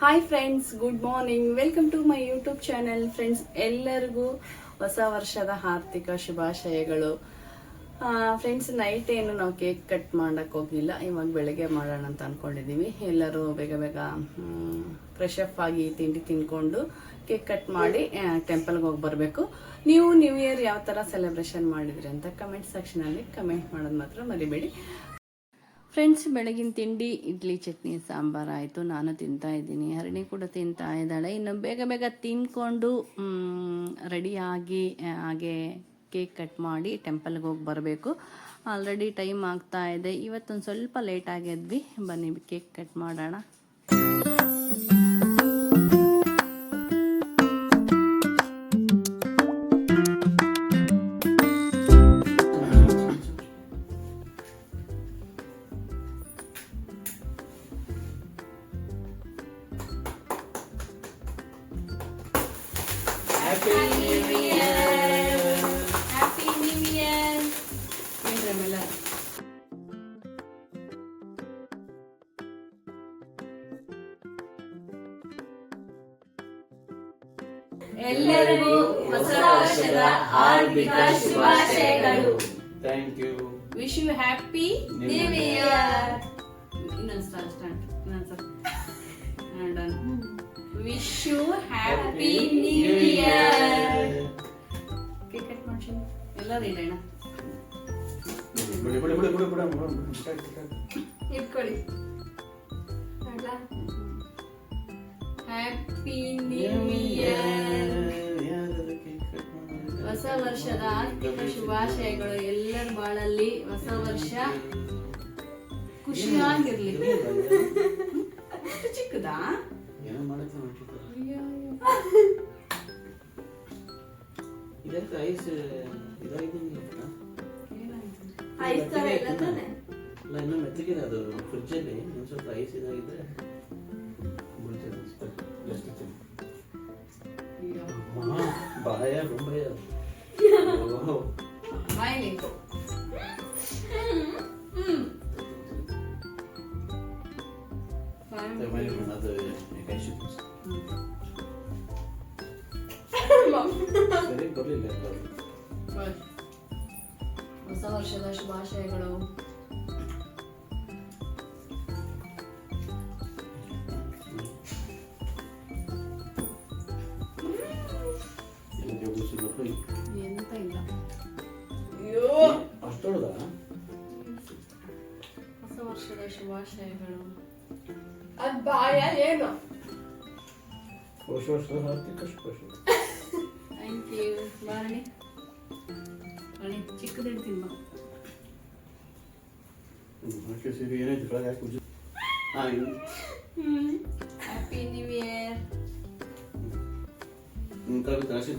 Hi friends good morning welcome to my YouTube channel friends ಎಲ್ಲರಿಗೂ ಹೊಸ ವರ್ಷದ ಆರ್ಥಿಕ ಶುಭಾಶಯಗಳು. ಫ್ರೆಂಡ್ಸ್ ನೈಟ್ ಏನು ನಾವು ಕೇಕ್ ಕಟ್ ಮಾಡಕ್ ಹೋಗಿಲ್ಲ ಇವಾಗ ಬೆಳಗ್ಗೆ ಮಾಡೋಣ ಅಂತ ಅನ್ಕೊಂಡಿದೀವಿ. ಎಲ್ಲರೂ ಬೇಗ ಬೇಗ ಫ್ರೆಶ್ ಅಪ್ ಆಗಿ ತಿಂಡಿ ತಿನ್ಕೊಂಡು ಕೇಕ್ ಕಟ್ ಮಾಡಿ ಟೆಂಪಲ್ಗೆ ಹೋಗಿ ಬರಬೇಕು. ನೀವು ನ್ಯೂ ಇಯರ್ ಯಾವ ಥರ ಸೆಲೆಬ್ರೇಷನ್ ಮಾಡಿದ್ರಿ ಅಂತ ಕಮೆಂಟ್ ಸೆಕ್ಷನಲ್ಲಿ ಕಮೆಂಟ್ ಮಾಡೋದು ಮಾತ್ರ ಮರಿಬೇಡಿ. ಫ್ರೆಂಡ್ಸ್ ಬೆಳಗಿನ ತಿಂಡಿ, ಇಡ್ಲಿ, ಚಟ್ನಿ, ಸಾಂಬಾರು ಆಯಿತು. ನಾನು ತಿಂತಾ ಇದ್ದೀನಿ. ಹರಿಣಿ ಕೂಡ ತಿಂತಾ ಇದ್ದಾಳೆ. ಇನ್ನು ಬೇಗ ಬೇಗ ತಿನ್ಕೊಂಡು ರೆಡಿಯಾಗಿ ಹಾಗೆ ಕೇಕ್ ಕಟ್ ಮಾಡಿ ಟೆಂಪಲ್ಗೆ ಹೋಗಿ ಬರಬೇಕು. ಆಲ್ರೆಡಿ ಟೈಮ್ ಆಗ್ತಾ ಇದೆ. ಇವತ್ತೊಂದು ಸ್ವಲ್ಪ ಲೇಟ್ ಆಗಿದ್ವಿ ಬನ್ನಿ ಕೇಕ್ ಕಟ್ ಮಾಡೋಣ. Happy you happy new year cake cut ಮಾಡ್ತೀನಿ. ಎಲ್ಲರೂ ಇಡೋಣ ಬಿಡಿ ಬಿಡಿ ಬಿಡಿ ಬಿಡಿ ಇಟ್ಕೊಳ್ಳಿ. ಹ್ಯಾಪಿ ನ್ಯೂ ಇಯರ್ ಹೊಸ ವರ್ಷದ ಆರ್ಥಿಕ ಶುಭಾಶಯಗಳು ಎಲ್ಲರ ಬಾಳಲ್ಲಿ. ಹೊಸ ವರ್ಷ ಖುಷಿಯಾಗಿರ್ಲಿ. ಇದಾಗಿದ್ದಂಗೆ ಏನಾಯ್ತು? ಐಸ್ ತರ ಇಲ್ಲ ತಾನೆ? ಇನ್ನೂ ಮೆತ್ತಗಿದೆ ಅದು. ಫ್ರಿಜ್ಜಲ್ಲಿ ಒಂದು ಸ್ವಲ್ಪ ಐಸ್ ಇದಾಗಿದ್ರೆ. ಅಮ್ಮ, ಬಾಯ ಬೊಂಬಾಯ ಅದು ಕೈ. ಸರಿ ಬರಲಿಲ್ಲ. ಹೊಸ ವರ್ಷದ ಶುಭಾಶಯಗಳು ಎಂತ ಇಲ್ಲ ಅಷ್ಟೊಳದ ಹೊಸ ವರ್ಷದ ಶುಭಾಶಯಗಳು ಅದ್ ಬಾಯ ಏನು ವರ್ಷ ವರ್ಷದ ಶುಭಾಶಯ ಥ್ಯಾಂಕ್ ಯು ಬಾರಣಿ ಬಾರಣಿ ಚಿಕ್ಕದಿಡ್ತೀನಿ ಬಾ ಓಕೆ ಸರಿ ಏನಾಯ್ತು ಕೆಳಗೆ ಹಾಕಿ ಉಜ್ಜು. ಹಾ ಇನ್ನು ಹ್ಯಾಪಿ ನ್ಯೂ ಇಯರ್ ನಿನ್ನ ಕೆಳಗೆ ದಾಸಿ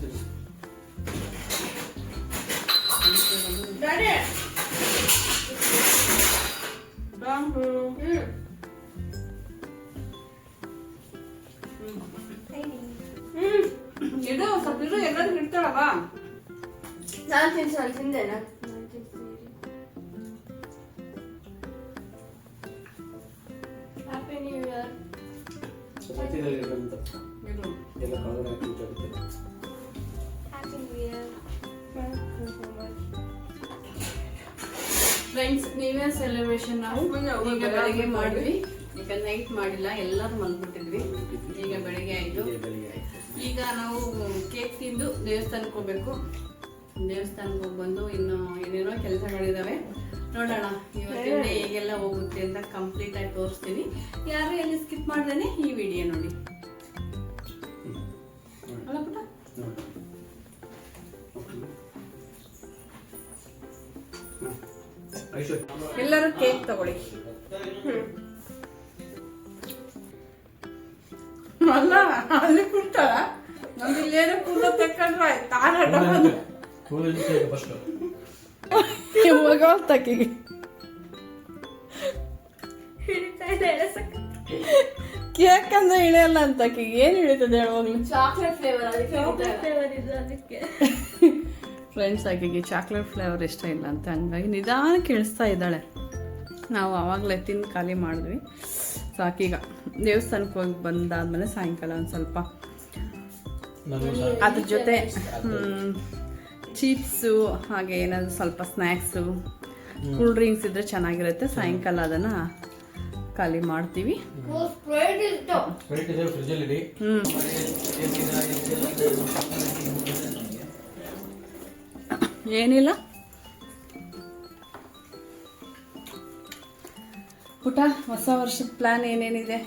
ನಾನ್ ತಿನ್ಸು ನಾನು ತಿಂದೆ ನಾನು ಹ್ಯಾಪಿ ನ್ಯೂ ಇಯರ್ ಎಲ್ಲ ಕೆಳಗಡೆ ಹಾಕಿ. Happy new year friends new year celebration ನಾವು ಈಗ ಬೆಳಗ್ಗೆ ಮಾಡಿದ್ವಿ ಈಗ ನೈಟ್ ಮಾಡಿಲ್ಲ ಎಲ್ಲರೂ ಮಲ್ಬಿಟ್ಟಿದ್ವಿ ಈಗ ಬೆಳಗ್ಗೆ ಆಯಿತು ಬೆಳಿಗ್ಗೆ ಆಯ್ತು. ಈಗ ನಾವು ಕೇಕ್ ತಿಂದು ದೇವಸ್ಥಾನಕ್ಕೆ ಹೋಗ್ಬೇಕು ದೇವಸ್ಥಾನಕ್ಕೆ ಹೋಗಿ ಬಂದು ಇನ್ನು ಏನೇನೋ ಕೆಲಸಗಳಿದ್ದಾವೆ ನೋಡೋಣ ಇವತ್ತಿನ day ಹೇಗೆಲ್ಲ ಹೋಗುತ್ತೆ ಅಂತ ಕಂಪ್ಲೀಟ್ ಆಗಿ ತೋರಿಸ್ತೀನಿ. ಯಾರು ಎಲ್ಲಿ ಸ್ಕಿಪ್ ಮಾಡ್ದೇನೆ ಈ ವಿಡಿಯೋ ನೋಡಿ. ಅಲ್ಲ. ಎಲ್ಲರೂ ಕೇಕ್ ತಗೊಳ್ಳಿ. ಅಲ್ಲ ಅಲ್ಲಿ ಕುಡ್ತಾಳ ನಮ್ದು ಇಲ್ಲೇನೋ ಕೂದ ತಕೊಂಡ್ರೆ ಆಯ್ತು. ಕೂದಲು ಹಿಡಿತಾ ಇದೆ ಎಳಸಕ್ಕೆ ಕೇಕ್ ಅಂದ್ರೆ ಇಳಿಯಲ್ಲ ಅಂತ ಆಕಿಗೆ ಏನ್ ಇಳಿತದೆ ಹೇಳುವಾಗ್ಲು ಚಾಕ್ಲೇಟ್ ಫ್ಲೇವರ್ ಚಾಕ್ಲೇಟ್ ಫ್ಲೇವರ್ ಇದು ಅದಕ್ಕೆ ಫ್ರೆಂಡ್ಸ್ ಆಕೆಗೆ ಚಾಕ್ಲೇಟ್ ಫ್ಲೇವರ್ ಇಷ್ಟ ಇಲ್ಲ ಅಂತ ಹಂಗಾಗಿ ನಿಧಾನ ಕೇಳಿಸ್ತಾ ಇದ್ದಾಳೆ. ನಾವು ಆವಾಗಲೇ ತಿಂದು ಖಾಲಿ ಮಾಡಿದ್ವಿ. ಸಾಕೀಗ ದೇವಸ್ಥಾನಕ್ಕೆ ಹೋಗಿ ಬಂದಾದ್ಮೇಲೆ ಸಾಯಂಕಾಲ ಒಂದು ಸ್ವಲ್ಪ. ಅದ್ರ ಜೊತೆ ಚಿಪ್ಸು ಹಾಗೆ ಏನಾದರೂ ಸ್ವಲ್ಪ ಸ್ನ್ಯಾಕ್ಸು ಕೂಲ್ ಡ್ರಿಂಕ್ಸ್ ಇದ್ರೆ ಚೆನ್ನಾಗಿರುತ್ತೆ. ಸಾಯಂಕಾಲ ಅದನ್ನ ಖಾಲಿ ಮಾಡ್ತೀವಿ. ಏನಿಲ್ಲ. ಪುಟ ಹೊಸ ವರ್ಷದ ಪ್ಲಾನ್ ಏನೇನಿದೆ?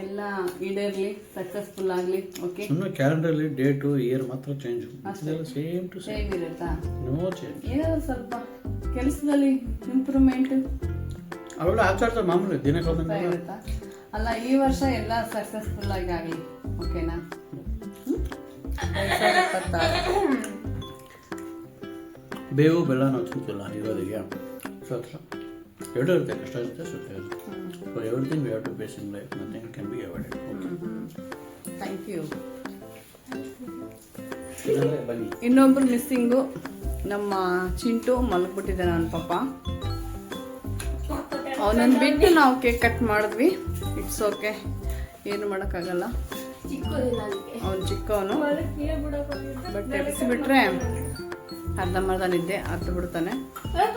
ಎಲ್ಲ ಈಡೇರ್ಲಿ ಸಕ್ಸಸ್ಫುಲ್ ಆಗಲಿ ಓಕೆ ಸುಮ್ಮನೆ ಕ್ಯಾಲೆಂಡರ್ಲಿ ಡೇಟು ಇಯರ್ ಮಾತ್ರ ಚೇಂಜ್ ಸೇಮ್ ಟು ಸೇಮ್ ಇರುತ್ತಾ? ನೋ ಚೇಂಜ್ ಏನಾದ್ರು ಸ್ವಲ್ಪ ಕೆಲಸದಲ್ಲಿ ಇಂಪ್ರೂವ್ಮೆಂಟ್ ಅವೆಲ್ಲ ಆಚಾರದ ಮಾಮೂಲಿ ದಿನಕ್ಕೊಂದೊಂದು ಇರುತ್ತಾ ಅಲ್ಲ ಈ ವರ್ಷ ಎಲ್ಲ ಸಕ್ಸಸ್ಫುಲ್ ಆಗಿ ಆಗಲಿ ಓಕೆನಾ. ಬೇವು ಬೆಲ್ಲ ನಾವು ತಿಂತಿಲ್ಲ ಇರೋದಿಗೆ ಸೊ ಹತ್ರ ಎರಡು ಇರುತ್ತೆ ಕಷ್ಟ ಇರುತ್ತೆ ಸುತ್ತ ಇರುತ್ತೆ so everything we have to face in life nothing can be avoided thank you ಇನ್ನೊಬ್ರು ಮಿಸ್ಸಿಂಗು ನಮ್ಮ ಚಿಂಟು ಮಲಗ್ಬಿಟ್ಟಿದ್ದಾನೆ ನನ್ನ ಪಾಪ. ಅವನನ್ನು ಬಿಟ್ಟು ನಾವು ಕೇಕ್ ಕಟ್ ಮಾಡಿದ್ವಿ. ಇಟ್ಸ್ ಓಕೆ ಏನು ಮಾಡೋಕ್ಕಾಗಲ್ಲ. ಅವ್ನು ಚಿಕ್ಕವನು. ಬಟ್ ಎಬ್ಸಿ ಬಟ್ ಎಬ್ಸಿಬಿಟ್ರೆ ಅರ್ಧಂಬರ್ಧ ನಿದ್ದೆ ಅರ್ಧ ಬಿಡ್ತಾನೆ.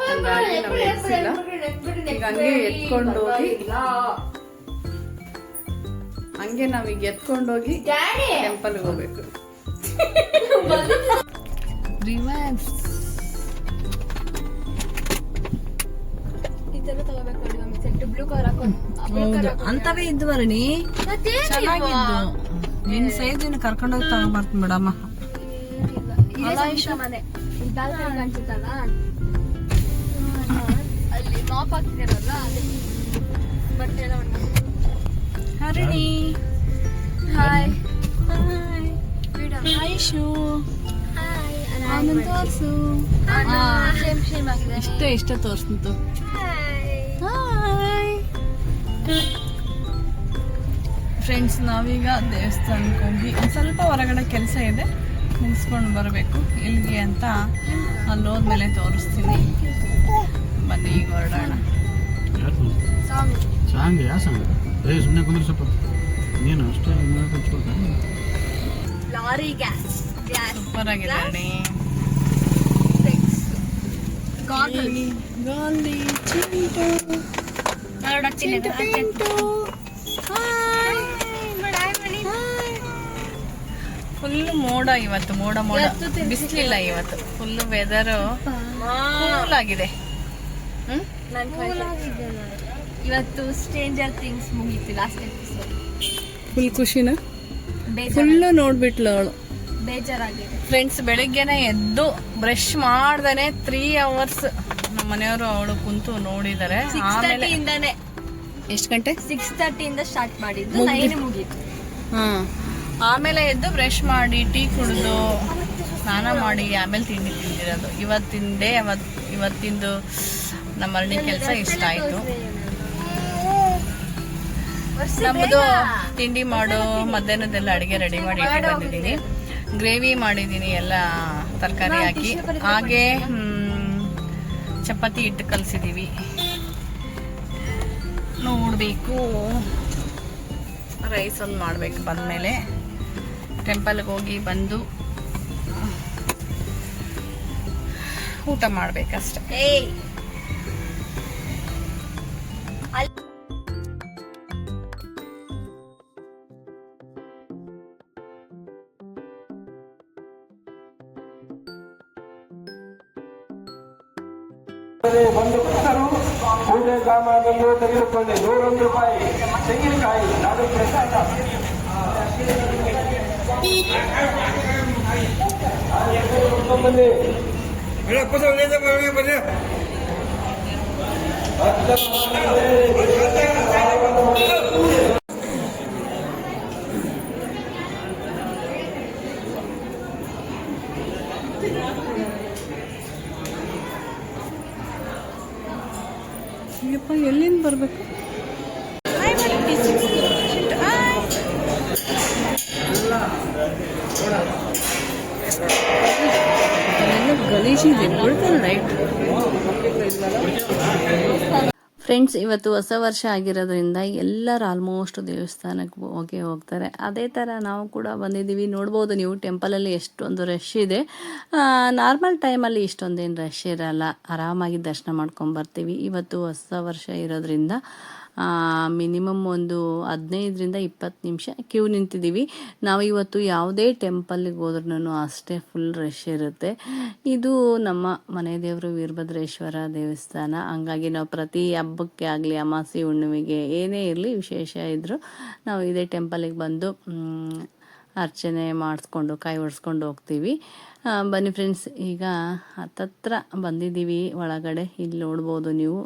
ಹಂಗಾಗಿ ನಾವು ಎಬ್ಸಿಲ್ಲ ಈಗ ಹಂಗೆ ಎತ್ಕೊಂಡು ಹೋಗಿ ಹಂಗೆ ನಾವೀಗ ಎತ್ಕೊಂಡೋಗಿ ಹೋಗಿ ಟೆಂಪಲ್ಗೆ ಹೋಗ್ಬೇಕು. ಹೌದು. ಅಂತವೇ ಇದ್ದು ಚೆನ್ನಾಗಿದ್ದು. ನಿನ್ ಕರ್ಕೊಂಡೋಗಿ ತಗೊಂಬರ್ತೀನಿ ಬಿಡಮ್ಮ. ಮನೆ. ಬಾಲ್ಕನಿ ಕಾಣಿಸುತ್ತಲ್ಲ? ಅಲ್ಲಿ ಮಾಪ್ ಹಾಕ್ತಿದಾರಲ್ಲ ಎಲ್ಲ Harini. Hi hi shoe hi ತೋರ್ಸು. ಸೇಮ್ ಸೇಮ್ ಆಗಿದೆ. ಇಷ್ಟ ಇಷ್ಟ ತೋರ್ಸ್ತು ಹಾಯ್ ಫ್ರೆಂಡ್ಸ್ ನಾವೀಗ ದೇವಸ್ಥಾನಕ್ಕೆ ಹೋಗಿ ಒಂದು ಸ್ವಲ್ಪ ಹೊರಗಡೆ ಕೆಲಸ ಇದೆ. ಮುಗಿಸ್ಕೊಂಡು ಬರಬೇಕು. ಇಲ್ಲಿಗೆ ಅಂತ ಅಲ್ಲಿ ಹೋದ್ಮೇಲೆ ತೋರಿಸ್ತೀನಿ. ಬನ್ನಿ ಈಗ ಹೊರಡೋಣ. ಸಾಂಗ್ ಸಾಂಗ್ ಯಾವ ಸಾಂಗ್? ಏ ಸುಮ್ಮನೆ ಕುಂದ್ರೆ ಸ್ವಲ್ಪ ನೀನು ಅಷ್ಟೇ ಲಾರಿ ಗ್ಯಾಸ್ ಗ್ಯಾಸ್. ಸೂಪರ್ ಆಗಿದೆ ಅರಣಿ ಗಾಲಿ ಗಾಂಧಿ. ಚಿಂಟು. ಫುಲ್ ಮೋಡ ಇವತ್ತು ಮೋಡ ಮೋಡ. ಬಿಸಿಲಿಲ್ಲ ಇವತ್ತು. ಫುಲ್ ವೆದರ್ ಕೂಲ್ ಆಗಿದೆ. ಹ್ಮ್? ಇವತ್ತು ಸ್ಟ್ರೇಂಜರ್ ಥಿಂಗ್ಸ್ ಮುಗೀತು ಲಾಸ್ಟ್ ಎಪಿಸೋಡ್ ಫುಲ್ ಖುಷಿನ? ಫುಲ್ ನೋಡ್ಬಿಟ್ಲು ಅವಳು. ಬೇಜಾರಾಗಿದೆ. ಫ್ರೆಂಡ್ಸ್ ಬೆಳಿಗ್ಗೆನೆ ಎದ್ದು ಬ್ರಷ್ ಮಾಡ್ದೇನೆ ತ್ರೀ ಅವರ್ಸ್ ನಮ್ಮ ಮನೆಯವರು ಅವಳು ಕುಂತು ನೋಡಿದ್ದಾರೆ ಸಿಕ್ಸ್ ಆಮೇಲೆ ಎಷ್ಟು ಗಂಟೆ? ಸಿಕ್ಸ್ ತರ್ಟಿಯಿಂದ ಸ್ಟಾರ್ಟ್ ಮಾಡಿದ್ದು. ನೈನ್ ಮುಗೀತು. ಹಾ. ಆಮೇಲೆ ಎದ್ದು ಬ್ರಷ್ ಮಾಡಿ, ಟೀ ಕುಡಿದು ಸ್ನಾನ ಮಾಡಿ, ಆಮೇಲೆ ತಿಂಡಿ ತಿಂದಿರೋದು. ಇವತ್ತಿನ ಡೇ, ಅವತ್, ಇವತ್ತಿಂದು ನಮ್ಮ ಅರಣ್ಯ ಕೆಲಸ ಇಷ್ಟ ಆಯಿತು. ನಮ್ಮದು ತಿಂಡಿ ಮಾಡು, ಮಧ್ಯಾಹ್ನದೆಲ್ಲ ಅಡುಗೆ ರೆಡಿ ಮಾಡಿ ಇಟ್ಟು ಬಂದಿದ್ದೀನಿ. ಗ್ರೇವಿ ಮಾಡಿದ್ದೀನಿ, ಎಲ್ಲ ತರಕಾರಿ ಹಾಕಿ. ಹಾಗೆ ಚಪಾತಿ ಹಿಟ್ಟು ಕಲಸಿದ್ದೀವಿ ನೋಡಬೇಕು ರೈಸ್ ಒಂದು ಮಾಡಬೇಕು ಬಂದಮೇಲೆ. ಟೆಂಪಲ್ಗೆ ಹೋಗಿ ಬಂದು ಊಟ ಮಾಡ್ಬೇಕಷ್ಟೆ. ಒಂದು ಭಕ್ತರು ಪೂಜೆ ಸಾಮಾನನ್ನು ತೆಗೆದುಕೊಂಡು ನೂರೊಂದು ರೂಪಾಯಿ ತೆಂಗಿನಕಾಯಿ ನಾಡು ಪ್ರಸಾದ. ಅಯ್ಯಪ್ಪ ಎಲ್ಲಿಂದ ಬರಬೇಕು? ಫ್ರೆಂಡ್ಸ್ ಇವತ್ತು ಹೊಸ ವರ್ಷ ಆಗಿರೋದ್ರಿಂದ ಎಲ್ಲರೂ ಆಲ್ಮೋಸ್ಟ್ ದೇವಸ್ಥಾನಕ್ಕೆ ಹೋಗಿ ಹೋಗ್ತಾರೆ. ಅದೇ ಥರ ನಾವು ಕೂಡ ಬಂದಿದ್ದೀವಿ. ನೋಡ್ಬೋದು ನೀವು ಟೆಂಪಲಲ್ಲಿ ಎಷ್ಟೊಂದು ರಶ್ ಇದೆ. ನಾರ್ಮಲ್ ಟೈಮಲ್ಲಿ ಇಷ್ಟೊಂದೇನು ರಶ್ ಇರಲ್ಲ. ಆರಾಮಾಗಿ ದರ್ಶನ ಮಾಡ್ಕೊಂಬರ್ತೀವಿ ಇವತ್ತು ಹೊಸ ವರ್ಷ ಇರೋದ್ರಿಂದ ಮಿನಿಮಮ್ ಒಂದು ಹದಿನೈದರಿಂದ ಇಪ್ಪತ್ತು ನಿಮಿಷ ಕ್ಯೂ ನಿಂತಿದ್ದೀವಿ. ನಾವು ಇವತ್ತು ಯಾವುದೇ ಟೆಂಪಲ್ಗೆ ಹೋದ್ರೂ ಅಷ್ಟೇ ಫುಲ್ ರಶ್ ಇರುತ್ತೆ. ಇದು ನಮ್ಮ ಮನೆ ದೇವರು ವೀರಭದ್ರೇಶ್ವರ ದೇವಸ್ಥಾನ. ಹಂಗಾಗಿ ನಾವು ಪ್ರತಿ ಹಬ್ಬಕ್ಕೆ ಆಗಲಿ ಅಮಾಸಿ ಹುಣ್ಣಿಮೆಗೆ ಏನೇ ಇರಲಿ ವಿಶೇಷ ಇದ್ದರೂ ನಾವು ಇದೇ ಟೆಂಪಲಿಗೆ ಬಂದು ಅರ್ಚನೆ ಮಾಡಿಸ್ಕೊಂಡು, ಕಾಯಿ ಒಡ್ಸ್ಕೊಂಡು ಹೋಗ್ತೀವಿ. ಬನ್ನಿ ಫ್ರೆಂಡ್ಸ್ ಈಗ ಹತ್ತತ್ರ ಬಂದಿದ್ದೀವಿ ಒಳಗಡೆ. ಇಲ್ಲಿ ನೋಡ್ಬೋದು ನೀವು.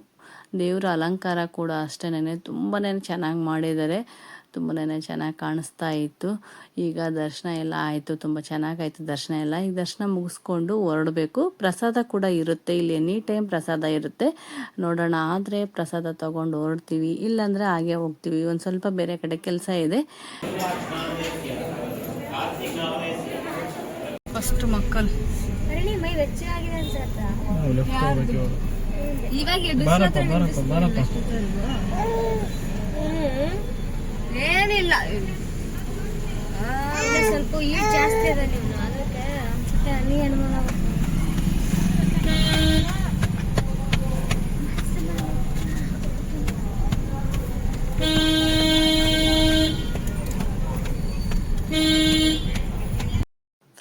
ದೇವರ ಅಲಂಕಾರ ಕೂಡ ಅಷ್ಟೇನೆ. ತುಂಬಾ ಚೆನ್ನಾಗಿ ಮಾಡಿದ್ದಾರೆ. ತುಂಬಾ ಚೆನ್ನಾಗಿ ಕಾಣಿಸ್ತಾ ಇತ್ತು. ಈಗ ದರ್ಶನ ಎಲ್ಲ ಆಯಿತು. ತುಂಬ ಚೆನ್ನಾಗಾಯಿತು ದರ್ಶನ ಎಲ್ಲ. ಈಗ ದರ್ಶನ ಮುಗಿಸ್ಕೊಂಡು ಹೊರಡಬೇಕು. ಪ್ರಸಾದ ಕೂಡ ಇರುತ್ತೆ. ಇಲ್ಲಿ ಎನಿ ಟೈಮ್ ಪ್ರಸಾದ ಇರುತ್ತೆ. ನೋಡೋಣ. ಆದರೆ ಪ್ರಸಾದ ತೊಗೊಂಡು ಹೊರಡ್ತೀವಿ. ಇಲ್ಲಾಂದರೆ ಹಾಗೆ ಹೋಗ್ತೀವಿ. ಒಂದು ಸ್ವಲ್ಪ ಬೇರೆ ಕಡೆ ಕೆಲಸ ಇದೆ. ಫಸ್ಟ್ ಮಕ್ಕಳು. ಇವಾಗ ಏನಿಲ್ಲ. ಸ್ವಲ್ಪ ಈಟ್ ಜಾಸ್ತಿ ಅದ ನೀವು ಅದಕ್ಕೆ ಅನ್ಸುತ್ತೆ ನೀ ಅನುಮಾನ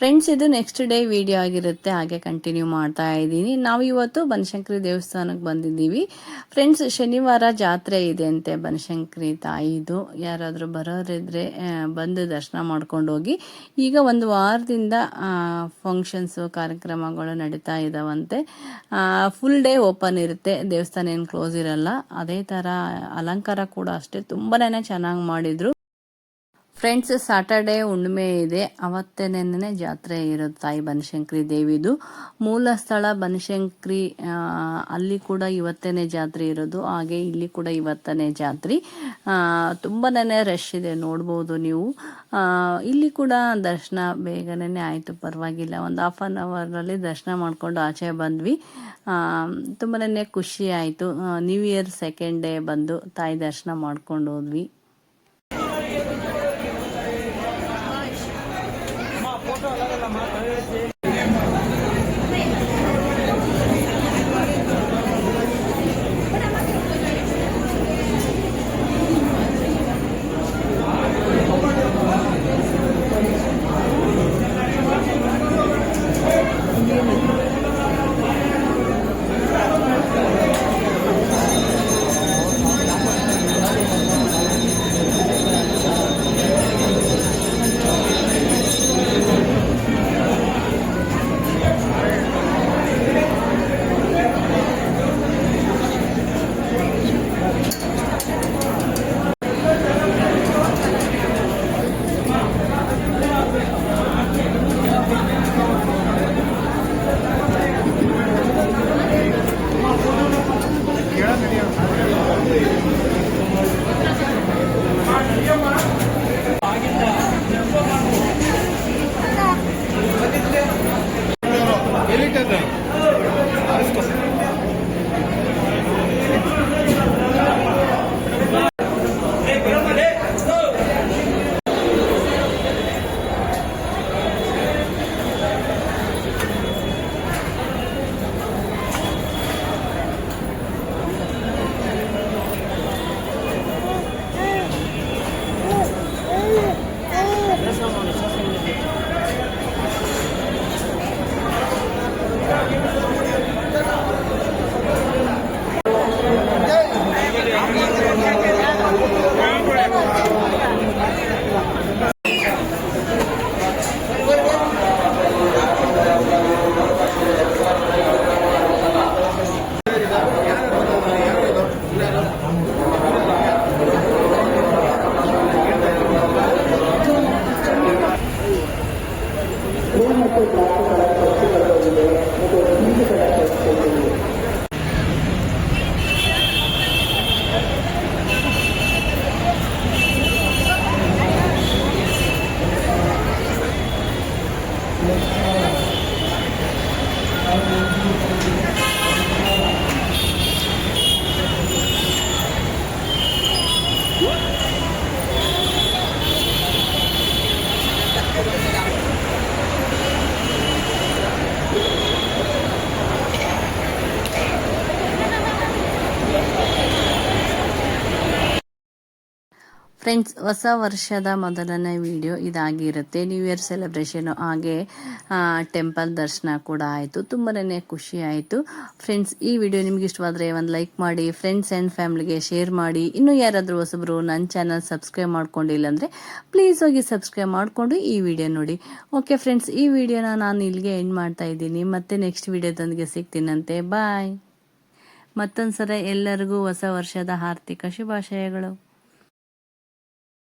ಫ್ರೆಂಡ್ಸ್ ಇದು ನೆಕ್ಸ್ಟ್ ಡೇ ವಿಡಿಯೋ ಆಗಿರುತ್ತೆ. ಹಾಗೆ ಕಂಟಿನ್ಯೂ ಮಾಡ್ತಾ ಇದ್ದೀನಿ. ನಾವು ಇವತ್ತು ಬನಶಂಕರಿ ದೇವಸ್ಥಾನಕ್ಕೆ ಬಂದಿದ್ದೀವಿ. ಫ್ರೆಂಡ್ಸ್ ಶನಿವಾರ ಜಾತ್ರೆ ಇದೆ ಅಂತೆ ಬನಶಂಕರಿ ತಾಯಿದು. ಯಾರಾದರೂ ಬರೋರಿದ್ರೆ ಬಂದು ದರ್ಶನ ಮಾಡ್ಕೊಂಡು ಹೋಗಿ. ಈಗ ಒಂದು ವಾರದಿಂದ ಫಂಕ್ಷನ್ಸು ಕಾರ್ಯಕ್ರಮಗಳು ನಡೀತಾ ಇದ್ದಾವಂತೆ ಫುಲ್ ಡೇ ಓಪನ್ ಇರುತ್ತೆ. ದೇವಸ್ಥಾನ ಏನು ಕ್ಲೋಸ್ ಇರಲ್ಲ. ಅದೇ ಥರ ಅಲಂಕಾರ ಕೂಡ ಅಷ್ಟೇ. ತುಂಬಾ ಚೆನ್ನಾಗಿ ಮಾಡಿದರು. ಫ್ರೆಂಡ್ಸ್ ಸಾಟರ್ಡೇ ಹುಣ್ಣಿಮೆ ಇದೆ. ಅವತ್ತೇನೆ ಜಾತ್ರೆ ಇರೋದು ತಾಯಿ ಬನಶಂಕರಿ ದೇವಿದು. ಮೂಲ ಸ್ಥಳ ಬನಶಂಕರಿ ಅಲ್ಲಿ ಕೂಡ ಇವತ್ತೇನೆ ಜಾತ್ರೆ ಇರೋದು. ಹಾಗೆ ಇಲ್ಲಿ ಕೂಡ ಇವತ್ತನೇ ಜಾತ್ರೆ. ತುಂಬಾನೇ ರಶ್ ಇದೆ, ನೋಡ್ಬೋದು ನೀವು. ಇಲ್ಲಿ ಕೂಡ ದರ್ಶನ ಬೇಗನೆ ಆಯಿತು, ಪರವಾಗಿಲ್ಲ. ಒಂದು ಹಾಫ್ ಆನ್ ಅವರಲ್ಲಿ ದರ್ಶನ ಮಾಡಿಕೊಂಡು ಆಚೆ ಬಂದ್ವಿ. ತುಂಬಾ ಖುಷಿ ಆಯಿತು. ನ್ಯೂ ಇಯರ್ ಸೆಕೆಂಡ್ ಡೇ ಬಂದು ತಾಯಿ ದರ್ಶನ ಮಾಡ್ಕೊಂಡು ಹೋದ್ವಿ. ಫ್ರೆಂಡ್ಸ್, ಹೊಸ ವರ್ಷದ ಮೊದಲನೇ ವಿಡಿಯೋ ಇದಾಗಿರುತ್ತೆ. ನ್ಯೂ ಇಯರ್ ಸೆಲೆಬ್ರೇಷನು ಹಾಗೆ ಟೆಂಪಲ್ ದರ್ಶನ ಕೂಡ ಆಯಿತು. ತುಂಬಾ ಖುಷಿ ಆಯಿತು. ಫ್ರೆಂಡ್ಸ್ ಈ ವಿಡಿಯೋ ನಿಮ್ಗೆ ಇಷ್ಟವಾದರೆ ಒಂದು ಲೈಕ್ ಮಾಡಿ ಫ್ರೆಂಡ್ಸ್ ಆ್ಯಂಡ್ ಫ್ಯಾಮ್ಲಿಗೆ ಶೇರ್ ಮಾಡಿ. ಇನ್ನೂ ಯಾರಾದರೂ ಹೊಸಬರು ನನ್ನ ಚಾನಲ್ ಸಬ್ಸ್ಕ್ರೈಬ್ ಮಾಡ್ಕೊಂಡಿಲ್ಲ ಅಂದರೆ ಪ್ಲೀಸ್ ಹೋಗಿ ಸಬ್ಸ್ಕ್ರೈಬ್ ಮಾಡಿಕೊಂಡು ಈ ವಿಡಿಯೋ ನೋಡಿ. ಓಕೆ ಫ್ರೆಂಡ್ಸ್ ಈ ವಿಡಿಯೋನ ನಾನು ಇಲ್ಲಿಗೆ ಎಂಡ್ ಮಾಡ್ತಾ ಇದ್ದೀನಿ. ಮತ್ತೆ ನೆಕ್ಸ್ಟ್ ವಿಡಿಯೋದೊಂದಿಗೆ ಸಿಗ್ತೀನಂತೆ. ಬಾಯ್ ಮತ್ತೊಂದು ಸಲ ಎಲ್ಲರಿಗೂ ಹೊಸ ವರ್ಷದ ಆರ್ಥಿಕ ಶುಭಾಶಯಗಳು.